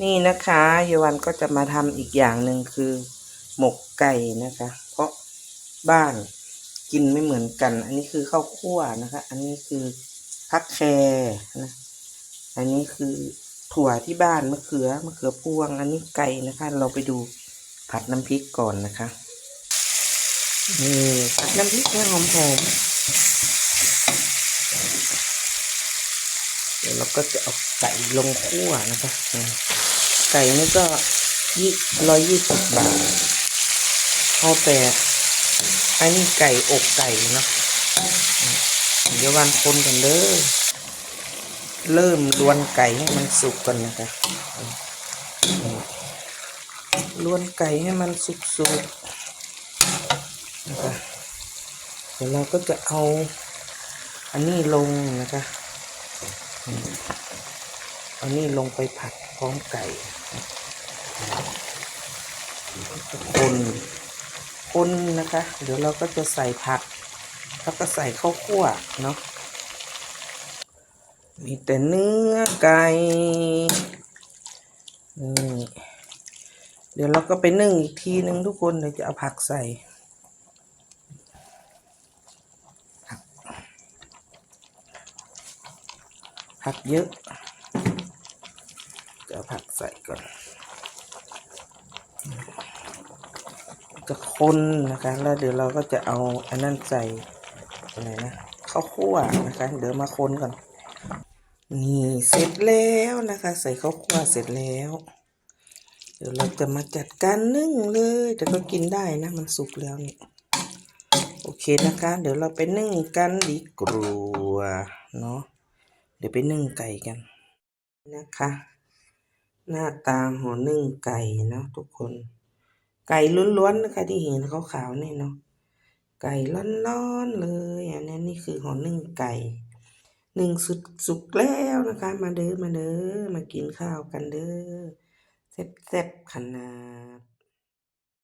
นี่นะคะเยวันก็จะมาทำอีกอย่างหนึ่งคือ หมกไก่นะคะ เพราะบ้านกินไม่เหมือนกัน อันนี้คือข้าวคั่วนะคะ อันนี้คือพักแคร์นะ อันนี้คือถั่วที่บ้านมะเขือมะเขือพวง อันนี้ไก่นะคะ เราไปดูผัดน้ำพริกก่อนนะคะนี่ผัดน้ำพริกให้หอมๆ เดี๋ยวเราก็จะเอาไก่ลงคั่วนะคะอืมไก่นี่ก็ยี่ร้อยยี่สิบบาทเอาแต่อันนี้ไก่อกไก่เนาะเดี๋ยววันคนกันเด้อเริ่มลวนไก่ให้มันสุกก่อนนะคะลวนไก่ให้มันสุกๆนะคะเดี๋ยวเราก็จะเอาอันนี้ลงนะคะ อันนี้ลงไปผัดพร้อมไก่คนคนนะคะ เดี๋ยวเราก็จะใส่ผัก แล้วก็ใส่ข้าวคั่วเนาะมีแต่เนื้อไก่นี่เดี๋ยวเราก็ไปนึ่งอีกทีนึงทุกคนเดี๋ยวจะเอาผักใส่ผัก ผักเยอะจะผักใส่ก่อน จะคนนะคะ แล้วเดี๋ยวเราก็จะเอาอันนั้นใส่อะไรนะข้าวคั่วนะคะ เดี๋ยวมาคนก่อน นี่เสร็จแล้วนะคะ ใส่ข้าวคั่วเสร็จแล้ว เดี๋ยวเราจะมาจัดการนึ่งเลย แต่ก็กินได้นะ มันสุกแล้วนี่โอเคนะคะ เดี๋ยวเราไปนึ่งกันดีกว่าเนาะ ดี๋ยวไปนึ่งไก่กันนะคะ หน้าตาหัวนึ่งไก่เนาะทุกคน ไก่ล้วนๆนะคะที่เห็นขาวๆนี่เนาะไก่ร้อนๆเลยอันนี้นี่คือหัวนึ่งไก่หนึ่งสุดสุกแล้วนะคะ มาเด้อมาเด้อมากินข้าวกันเด้อแซ่บๆขนาด